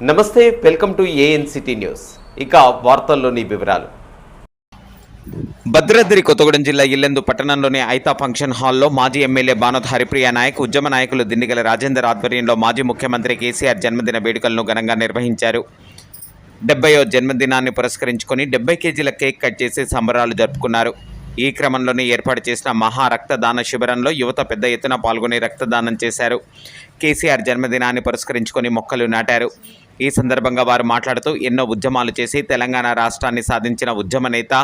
నమస్తే welcome to ANCT news. ఇక వార్తల్లోని వివరాలు. భద్రాద్రి కొత్తగూడెం జిల్లా ఇల్లెందు పట్టణంలోని ఐతా ఫంక్షన్ హాల్లో మాజీ ఎమ్మెల్యే బానోత్ హరిప్రియ నాయక్ ఉద్యమ నాయకులు దిండిగల రాజేందర్ ఆధ్వర్యంలో మాజీ ముఖ్యమంత్రి కేసీఆర్ జన్మదిన వేడుకలను ఘనంగా నిర్వహించారు. డెబ్బయో జన్మదినాన్ని పురస్కరించుకొని డెబ్బై కేజీల కేక్ కట్ చేసి సంబరాలు జరుపుకున్నారు. ఈ క్రమంలోనే ఏర్పాటు చేసిన మహా రక్తదాన శిబిరంలో యువత పెద్ద ఎత్తున పాల్గొని రక్తదానం చేశారు. కేసీఆర్ జన్మదినాన్ని పురస్కరించుకొని మొక్కలు నాటారు. ఈ సందర్భంగా వారు మాట్లాడుతూ ఎన్నో ఉద్యమాలు చేసి తెలంగాణ రాష్ట్రాన్ని సాధించిన ఉద్యమ నేత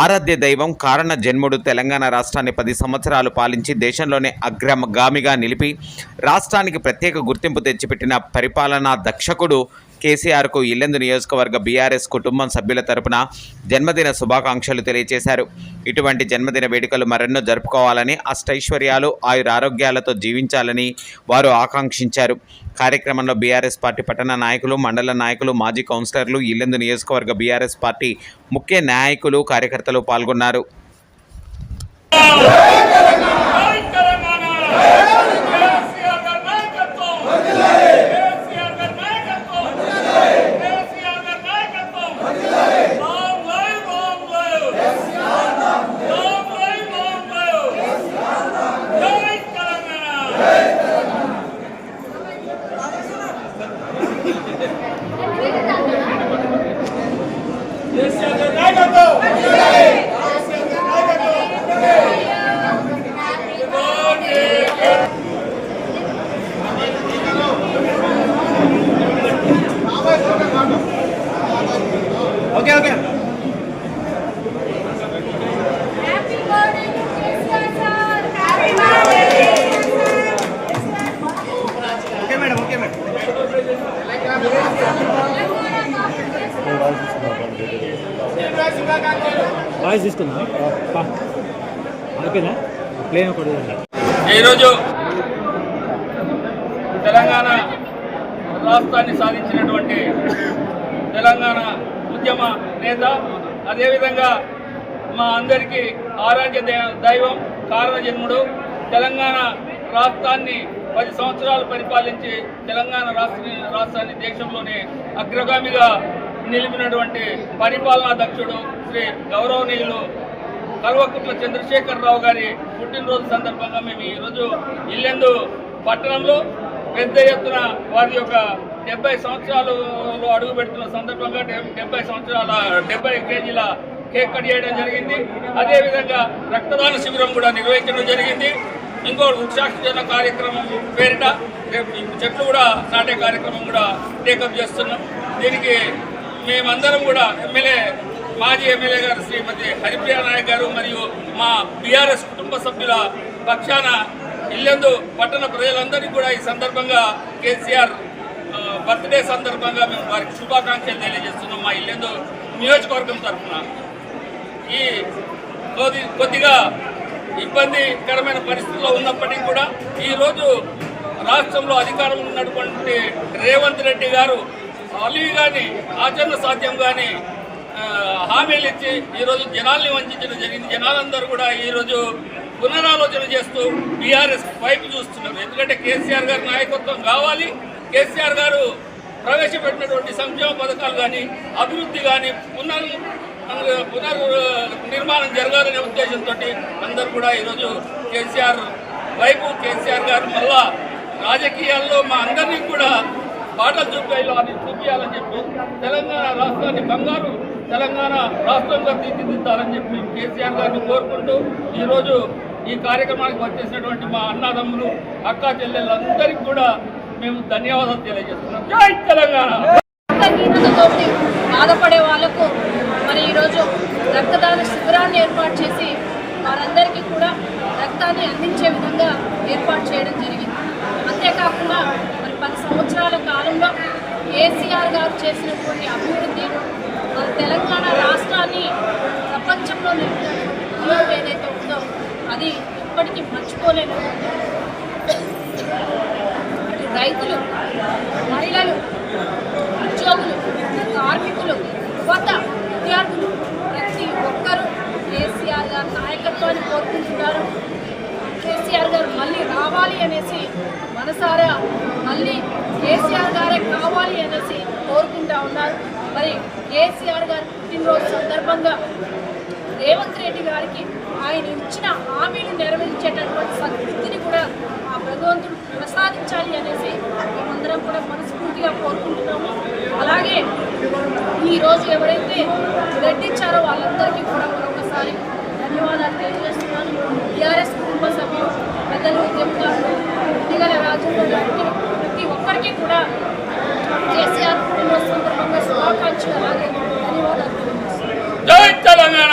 ఆరాధ్య దైవం కారణ జన్ముడు తెలంగాణ రాష్ట్రాన్ని పది సంవత్సరాలు పాలించి దేశంలోనే అగ్రగామిగా నిలిపి రాష్ట్రానికి ప్రత్యేక గుర్తింపు తెచ్చిపెట్టిన పరిపాలనా దక్షకుడు కేసీఆర్కు ఇల్లెందు నియోజకవర్గ బీఆర్ఎస్ కుటుంబం సభ్యుల తరపున జన్మదిన శుభాకాంక్షలు తెలియజేశారు ఇటువంటి జన్మదిన వేడుకలు మరెన్నో జరుపుకోవాలని అష్టైశ్వర్యాలు ఆయురారోగ్యాలతో జీవించాలని వారు ఆకాంక్షించారు. కార్యక్రమంలో బీఆర్ఎస్ పార్టీ పట్టణ నాయకులు మండల నాయకులు మాజీ కౌన్సిలర్లు ఇల్లెందు నియోజకవర్గ బీఆర్ఎస్ పార్టీ ముఖ్య నాయకులు కార్యకర్తలు పాల్గొన్నారు జై తెలంగాణ కేసీఆర్ గారి నాయకత్వం కేసీఆర్ గారి నాయకత్వం కేసీఆర్ గారి నాయకత్వం long live long live long live long live జై తెలంగాణ కేసీఆర్ గారి నాయకత్వం వాయిస్ తీసుకుందా? ఓకేనా ప్లేన్ ఒకటి ఈరోజు తెలంగాణ రాష్ట్రాన్ని సాధించినటువంటి తెలంగాణ ఉద్యమ నేత అదేవిధంగా మా అందరికీ ఆరాధ్య దైవం కారణజన్ముడు తెలంగాణ రాష్ట్రాన్ని పది సంవత్సరాలు పరిపాలించి తెలంగాణ రాష్ట్ర రాష్ట్రాన్ని దేశంలోనే అగ్రగామిగా నిలిపినటువంటి పరిపాలనా దక్షుడు శ్రీ గౌరవనీయులు కల్వకుట్ల చంద్రశేఖరరావు గారి పుట్టినరోజు సందర్భంగా మేము ఈరోజు ఇల్లెందు పట్టణంలో పెద్ద ఎత్తున వారి యొక్క డెబ్బై సంవత్సరాలు అడుగు పెడుతున్న సందర్భంగా డెబ్బై సంవత్సరాల డెబ్బై కేజీల కేక్ కట్ చేయడం జరిగింది. అదేవిధంగా రక్తదాన శిబిరం కూడా నిర్వహించడం జరిగింది. ఇంకో వృక్షాక్షణ కార్యక్రమం పేరిట రేపు చెట్లు కూడా నాటే కార్యక్రమం కూడా టేకప్ చేస్తున్నాం. దీనికి మేమందరం కూడా ఎమ్మెల్యే మాజీ ఎమ్మెల్యే గారు శ్రీమతి హరిప్రియ నాయక్ గారు మరియు మా బీఆర్ఎస్ కుటుంబ సభ్యుల పక్షాన ఇల్లెందు పట్టణ ప్రజలందరికీ కూడా ఈ సందర్భంగా కేసీఆర్ బర్త్డే సందర్భంగా మేము వారికి శుభాకాంక్షలు తెలియజేస్తున్నాం మా ఇల్లెందు నియోజకవర్గం తరఫున. ఈ కొద్ది కొద్దిగా ఇబ్బందికరమైన పరిస్థితుల్లో ఉన్నప్పటికీ కూడా ఈరోజు రాష్ట్రంలో అధికారంలో ఉన్నటువంటి రేవంత్ రెడ్డి గారు అలివి కానీ ఆచరణ సాధ్యం కానీ హామీలు ఇచ్చి ఈరోజు జనాల్ని వంచడం జరిగింది. జనాలందరూ కూడా ఈరోజు పునరాలోచన చేస్తూ బీఆర్ఎస్ వైపు చూస్తున్నారు. ఎందుకంటే కేసీఆర్ గారి నాయకత్వం కావాలి. కేసీఆర్ గారు ప్రవేశపెట్టినటువంటి సంక్షేమ పథకాలు కానీ అభివృద్ధి కానీ పునర్ పునర్ నిర్మాణం జరగాలనే ఉద్దేశంతో అందరూ కూడా ఈరోజు కేసీఆర్ వైపు కేసీఆర్ గారు మళ్ళా రాజకీయాల్లో మా అందరినీ కూడా పాటలు చూపేయాలో అని చూపించాలని చెప్పి తెలంగాణ రాష్ట్రాన్ని బంగారు తెలంగాణ రాష్ట్రంగా తీర్చిదిద్దాలని చెప్పి కేసీఆర్ గారిని కోరుకుంటూ ఈరోజు ఈ కార్యక్రమానికి వచ్చేసినటువంటి మా అన్నదమ్ములు అక్కా చెల్లెళ్ళందరికీ కూడా మేము ధన్యవాదాలు తెలియజేస్తున్నాం. జై తెలంగాణ! బాధపడే వాళ్ళకు మరి ఈరోజు రక్తదాన శిబిరాన్ని ఏర్పాటు చేసి వారందరికీ కూడా రక్తాన్ని అందించే విధంగా ఏర్పాటు చేయడం జరిగింది. కేసీఆర్ గారు చేసినటువంటి అభివృద్ధి మన తెలంగాణ రాష్ట్రాన్ని ప్రపంచంలో నిలిపినటువంటి ఏదైతే ఉందో అది ఇప్పటికీ మర్చిపోలేను. రైతులు మహిళలు ఉద్యోగులు కార్మికులు యువత విద్యార్థులు ప్రతి ఒక్కరూ కేసీఆర్ గారు నాయకత్వాన్ని కోరుకుంటున్నారు. కేసీఆర్ గారు మళ్ళీ రావాలి అనేసి మనసారా మళ్ళీ కేసీఆర్ గారే కావాలి అనేసి కోరుకుంటా ఉన్నారు. మరి కేసీఆర్ గారి పుట్టినరోజు సందర్భంగా రేవంత్ రెడ్డి గారికి ఆయన ఇచ్చిన హామీలు నెరవేర్చేటటువంటి సంతృప్తిని కూడా ఆ భగవంతుడు ప్రసాదించాలి అనేసి మేమందరం కూడా మనస్ఫూర్తిగా కోరుకుంటున్నాము. అలాగే ఈరోజు ఎవరైతే గడ్డించారో వాళ్ళందరికీ కూడా మరొకసారి ధన్యవాదాలు తెలియజేస్తున్నాం టీఆర్ఎస్ కుటుంబ సభ్యులు పెద్దలు ఉద్యమకారులు ఇటీగల రాజేంద్ర గారికి ప్రతి ఒక్కరికి కూడా కేసీఆర్ కుటుంబ సందర్భంగా శుభాకాంక్షలు అలాగే ధన్యవాదాలు తెలియజేస్తున్నాను జై తెలంగాణ